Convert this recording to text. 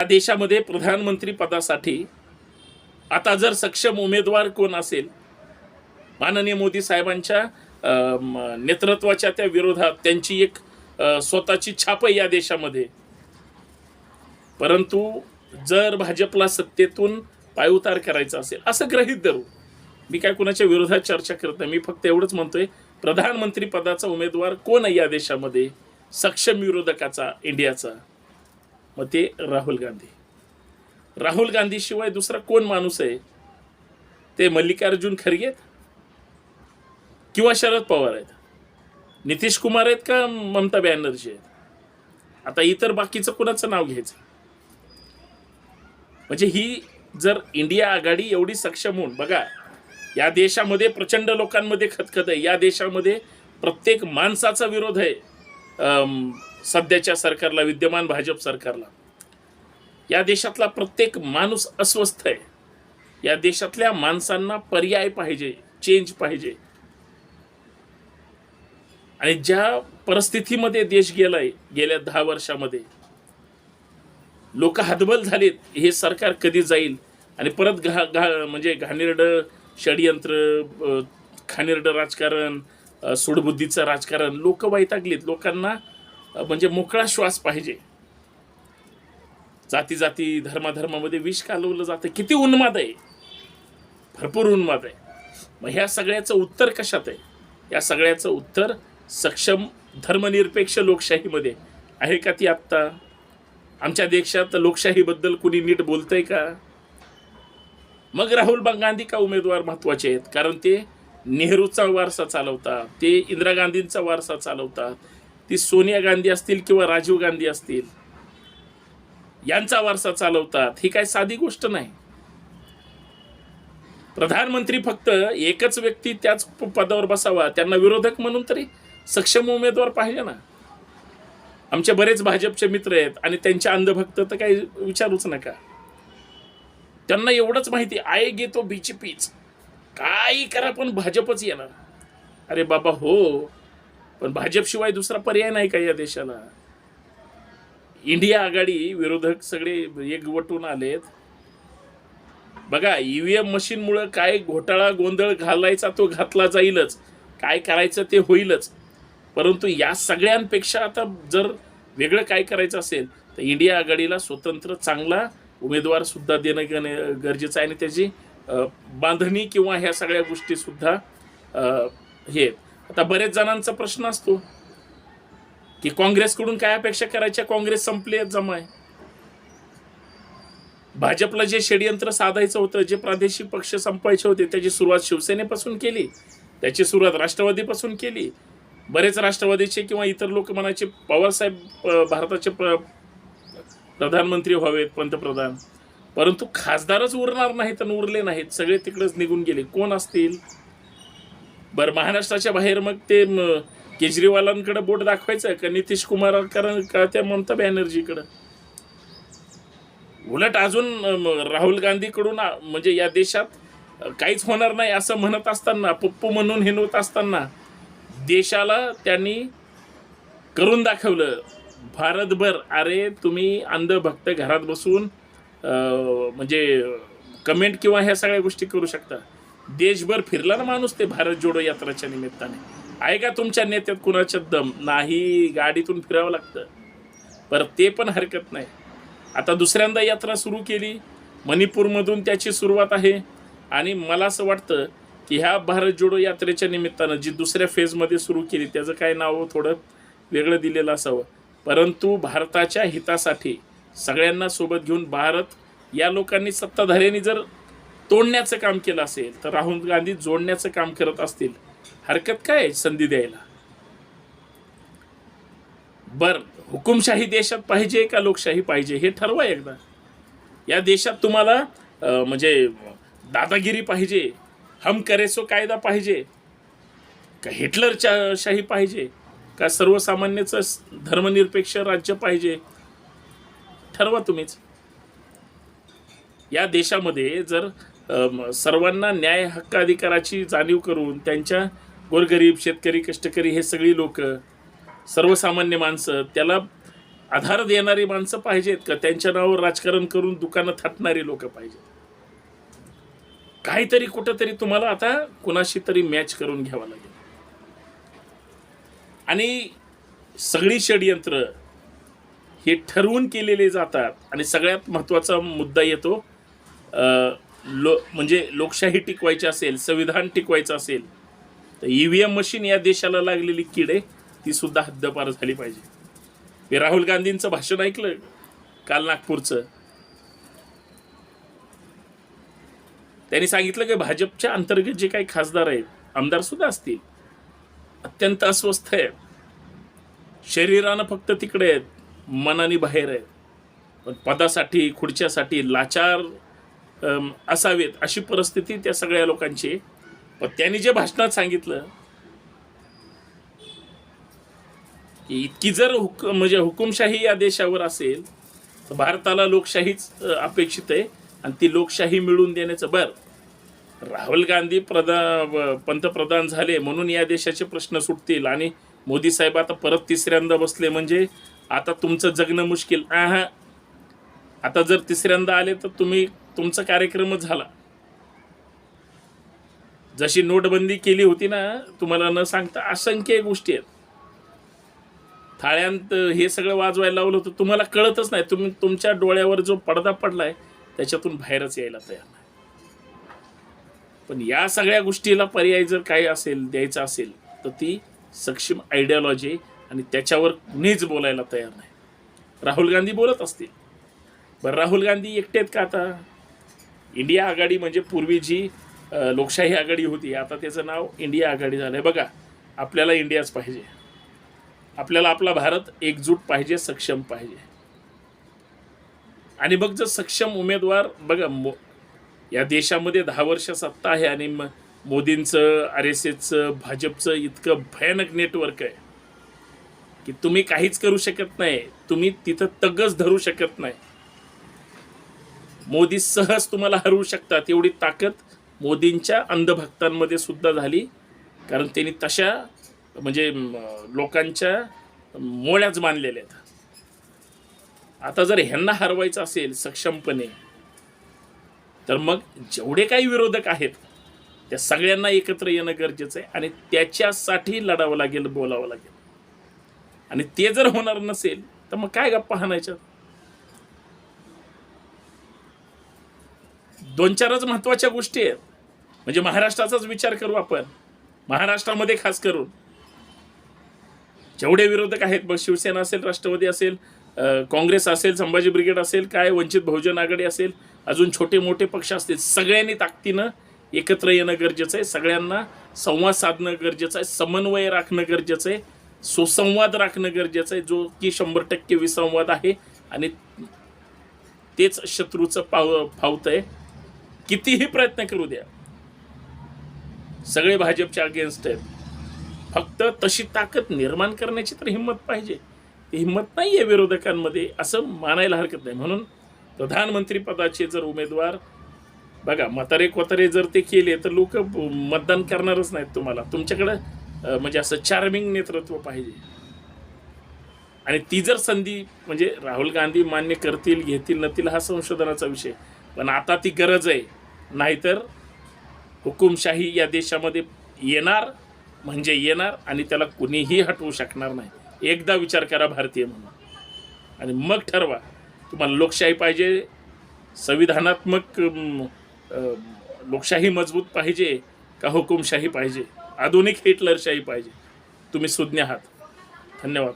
या देशामध्ये प्रधानमंत्री पदासाठी आता जर सक्षम उमेदवार कोण असेल माननीय मोदी साहेबांच्या नेतृत्वाच्या त्या विरोधात त्यांची एक स्वतःची छाप आहे या देशामध्ये. परंतु जर भाजपला सत्तेतून पायउतार करायचा असेल असं ग्रहित धरू. मी काय कुणाच्या विरोधात चर्चा करत नाही मी फक्त एवढंच म्हणतोय प्रधानमंत्री पदाचा उमेदवार कोण आहे या देशामध्ये? सक्षम विरोधकाचा इंडियाचा. मग ते राहुल गांधी. राहुल गांधीशिवाय दुसरा कोण माणूस आहे? ते मल्लिकार्जुन खरगे आहेत? किंवा शरद पवार आहेत? नितीश कुमार आहेत का ममता बॅनर्जी आहेत? आता इतर बाकीचं कोणाचं नाव घ्यायचं? म्हणजे ही जर इंडिया आघाडी एवढी सक्षम होऊन बघा या देशामध्ये प्रचंड लोकांमध्ये खतखत आहे. या देशामध्ये प्रत्येक माणसाचा विरोध आहे. सध्याच्या सरकारला विद्यमान भाजप सरकारला. या देशातला प्रत्येक माणूस अस्वस्थ आहे. या देशातल्या माणसांना पर्याय पाहिजे चेंज पाहिजे. आणि ज्या परिस्थितीमध्ये देश गेलाय गेल्या दहा वर्षामध्ये लोक हदबल झालेत हे सरकार कधी जाईल? आणि परत घा घा म्हणजे घाणेरडं षडयंत्र अ, राजकारण सुडबुद्धीचं राजकारण लोक वैतागलीत. लोकांना म्हणजे मोकळा श्वास पाहिजे. जाती जाती धर्माधर्मामध्ये विष कालवलं जातं. किती उन्माद आहे. भरपूर उन्माद आहे. मग ह्या सगळ्याचं उत्तर कशात आहे? या सगळ्याचं उत्तर सक्षम धर्मनिरपेक्ष लोकशाहीमध्ये आहे का ती आत्ता? आमच्या देशात लोकशाहीबद्दल कुणी नीट बोलतंय का? मग राहुल गांधी का उमेदवार महत्त्वाचे आहेत? कारण ते नेहरूचा वारसा चालवतात ते इंदिरा गांधींचा वारसा चालवतात ती सोनिया गांधी असतील किंवा राजीव गांधी असतील यांचा वारसा चालवतात ही काय साधी गोष्ट नाही. प्रधानमंत्री फक्त एकच व्यक्ती त्याच पदावर बसावा त्यांना विरोधक म्हणून तरी सक्षम उमेदवार पाहिजे ना. आमचे बरेच भाजपचे मित्र आहेत आणि त्यांचे अंधभक्त तर काही विचारूच नका. त्यांना एवढंच माहिती आय गे तो बीजेपीच. काही करा पण भाजपच येणार. अरे बाबा हो. पण भाजपशिवाय दुसरा पर्याय नाही का या देशाला. इंडिया आघाडी विरोधक सगळे एकवटून आलेत. बघा ईव्हीएम मशीनमुळं काय घोटाळा गोंधळ घालायचा तो घातला जाईलच. काय करायचं ते होईलच. परंतु या सगळ्यांपेक्षा आता जर वेगळं काय करायचं असेल तर इंडिया आघाडीला स्वतंत्र चांगला उमेदवार सुद्धा देणं गण- गरजेचं आहे आणि त्याची बांधणी किंवा ह्या सगळ्या गोष्टी सुद्धा हे आहेत. आता बरेच जणांचा प्रश्न असतो की काँग्रेसकडून काय अपेक्षा करायच्या? काँग्रेस संपली जमा जमाय. भाजपला जे षडयंत्र साधायचं होतं जे प्रादेशिक पक्ष संपवायचे होते त्याची सुरुवात शिवसेनेपासून केली. त्याची सुरुवात राष्ट्रवादीपासून केली. बरेच राष्ट्रवादीचे किंवा इतर लोक म्हणायचे पवारसाहेब भारताचे प्र प्रधानमंत्री व्हावेत पंतप्रधान. परंतु खासदारच उरणार नाहीत आणि उरले नाहीत. सगळे तिकडेच निघून गेले. कोण असतील? बरं महाराष्ट्राच्या बाहेर मग ते केजरीवालांकडे बोट दाखवायचं का नितीश कुमार का त्या ममता बॅनर्जीकडं? उलट अजून राहुल गांधीकडून म्हणजे या देशात काहीच होणार नाही असं म्हणत असताना पप्पू म्हणून हिनवत असताना देशाला त्यांनी करून दाखवलं भारतभर अरे तुम्ही अंधभक्त घरात बसून म्हणजे कमेंट किंवा ह्या सगळ्या गोष्टी करू शकता. देशभर फिरला ना माणूस ते भारत जोडो यात्राच्या निमित्ताने. आहे का तुमच्या नेत्यात कुणाच्या दम? नाही गाडीतून फिरावं लागतं. पर ते पण हरकत नाही. आता दुसऱ्यांदा यात्रा सुरू केली मणिपूरमधून त्याची सुरुवात आहे. आणि मला असं वाटतं की ह्या भारत जोडो यात्रेच्या निमित्तानं जी दुसऱ्या फेजमध्ये सुरू केली त्याचं काय नाव थोडं वेगळं दिलेलं असावं. परंतु भारताच्या हितासाठी सगळ्यांना सोबत घेऊन भारत या लोकांनी सत्ताधाऱ्यांनी जर तोडण्याचं काम केलं असेल तर राहुल गांधी जोडण्याचं काम करत असतील. हरकत काय संधी द्यायला? बर हुकुमशाही देशात पाहिजे का लोकशाही पाहिजे हे ठरवा एकदा. या देशात तुम्हाला म्हणजे दादागिरी पाहिजे हम करेसो कायदा पाहिजे का हिटलरच्या शाही पाहिजे का सर्वसामान्याचं धर्मनिरपेक्ष राज्य पाहिजे ठरवा तुम्हीच. या देशामध्ये जर सर्वांना न्याय हक्क अधिकाराची जाणीव करून त्यांच्या गोरगरीब शेतकरी कष्टकरी हे सगळी लोक सर्वसामान्य माणसं त्याला आधार देणारी माणसं पाहिजेत का? त्यांच्या नावावर राजकारण करून दुकानं थाटणारी लोक पाहिजेत. काहीतरी कुठंतरी तुम्हाला आता कुणाशी तरी मॅच करून घ्यावं लागेल. आणि सगळी षडयंत्र हे ठरवून केलेले जातात. आणि सगळ्यात महत्त्वाचा मुद्दा येतो लो म्हणजे लोकशाही टिकवायची असेल संविधान टिकवायचं असेल तर ई व्ही एम मशीन या देशाला लागलेली कीड आहे ती सुद्धा हद्दपार झाली पाहिजे. मी राहुल गांधींचं भाषण ऐकलं काल नागपूरचं. त्यांनी सांगितलं की भाजपच्या अंतर्गत जे काही खासदार आहेत आमदार सुद्धा असतील. अत्यंत अस्वस्थ आहे. शरीरानं फक्त तिकडे आहेत मनाने बाहेर आहेत. पण पदासाठी खुर्च्यासाठी लाचार असावेत अशी परिस्थिती त्या सगळ्या लोकांची पण त्यांनी जे भाषणात सांगितलं की इतकी जर हुक म्हणजे हुकुमशाही या देशावर असेल तर भारताला लोकशाहीच अपेक्षित आहे आणि ती लोकशाही मिळवून देण्याचं बर. राहुल गांधी प्रधा पंतप्रधान झाले म्हणून या देशाचे प्रश्न सुटतील आणि मोदी साहेब आता परत तिसऱ्यांदा बसले म्हणजे आता तुमचं जगणं मुश्किल. आहा. आता जर तिसऱ्यांदा आले तर तुम्ही तुमचा कार्यक्रमच झाला. जशी नोटबंदी केली होती ना तुम्हाला न सांगता असंख्य गोष्टी आहेत. थाळ्यांत हे सगळं वाजवायला लावलं होतं. तुम्हाला कळतच नाही. तुम्ही तुमच्या डोळ्यावर जो पडदा पडलाय त्याच्यातून बाहेरच यायला तयार नाही. पण या सगळ्या गोष्टीला पर्याय जर काही असेल द्यायचा असेल तर ती सक्षम आयडियॉलॉजी आणि त्याच्यावर कुणीच बोलायला तयार नाही. राहुल गांधी बोलत असतील. बरं राहुल गांधी एकटे आहेत का आता? इंडिया आघाडी म्हणजे पूर्वी जी लोकशाही आघाडी होती आता त्याचं नाव इंडिया आघाडी झालं आहे बघा आपल्याला इंडियाच पाहिजे. आपल्याला आपला भारत एकजूट पाहिजे सक्षम पाहिजे. आणि मग जर सक्षम उमेदवार बघा मो या देशामध्ये दहा वर्ष सत्ता आहे आणि म- मोदींचं आर एस एसचं भाजपचं इतकं भयानक नेटवर्क आहे की तुम्ही काहीच करू शकत नाही. तुम्ही तिथं तगच धरू शकत नाही. मोदी सहज तुम्हाला हरवू शकतात. एवढी ताकद मोदींच्या अंधभक्तांमध्ये सुद्धा झाली. कारण त्यांनी तशा म्हणजे लोकांच्या मोळ्याच मानलेल्या आहेत. आता जर ह्यांना हरवायचं असेल सक्षमपणे तर मग जेवढे काही विरोधक आहेत त्या सगळ्यांना एकत्र येणं गरजेचं आहे आणि त्याच्यासाठी लढावं लागेल बोलावं लागेल. आणि ते जर होणार नसेल तर मग काय गप्पा हाणायच्या? दोन चारच महत्त्वाच्या गोष्टी आहेत. म्हणजे महाराष्ट्राचाच विचार करू आपण. महाराष्ट्रामध्ये खास करून. जेवढे विरोधक आहेत मग शिवसेना असेल राष्ट्रवादी असेल काँग्रेस असेल संभाजी ब्रिगेड असेल काय वंचित बहुजन आघाडी असेल अजून छोटे मोठे पक्ष असतील सगळ्यांनी ताकदीनं एकत्र येणं गरजेचं आहे. सगळ्यांना संवाद साधणं गरजेचं आहे. समन्वय राखणं गरजेचं आहे. सुसंवाद राखणं गरजेचं आहे. जो की शंभर टक्के विसंवाद आहे आणि तेच शत्रूचं पाव फावतं आहे कितीही प्रयत्न करू द्या. सगळे भाजपच्या अगेन्स्ट आहेत. फक्त तशी ताकद निर्माण करण्याची तर हिंमत पाहिजे. ती हिंमत नाही आहे विरोधकांमध्ये असं मानायला हरकत नाही. म्हणून प्रधानमंत्रीपदाचे जर उमेदवार बघा म्हातारे कोतारे जर ते केले तर लोक मतदान करणारच नाहीत तुम्हाला. तुमच्याकडं म्हणजे असं चार्मिंग नेतृत्व पाहिजे. आणि ती जर संधी म्हणजे राहुल गांधी मान्य करतील घेतील नतील हा संशोधनाचा विषय. पण आता ती गरज आहे. नाहीतर हुकुमशाही या देशामध्ये येणार म्हणजे येणार आणि त्याला कुणीही हटवू शकणार नाही. एकदा विचार करा भारतीय म्हणून. आणि मग ठरवा तुम्हाला लोकशाही पाहिजे संविधानात्मक लोकशाही मजबूत पाहिजे का हुकुमशाही पाहिजे? आधुनिक हिटलरशाही पाहिजे. तुम्ही सुज्ञ आहात. धन्यवाद.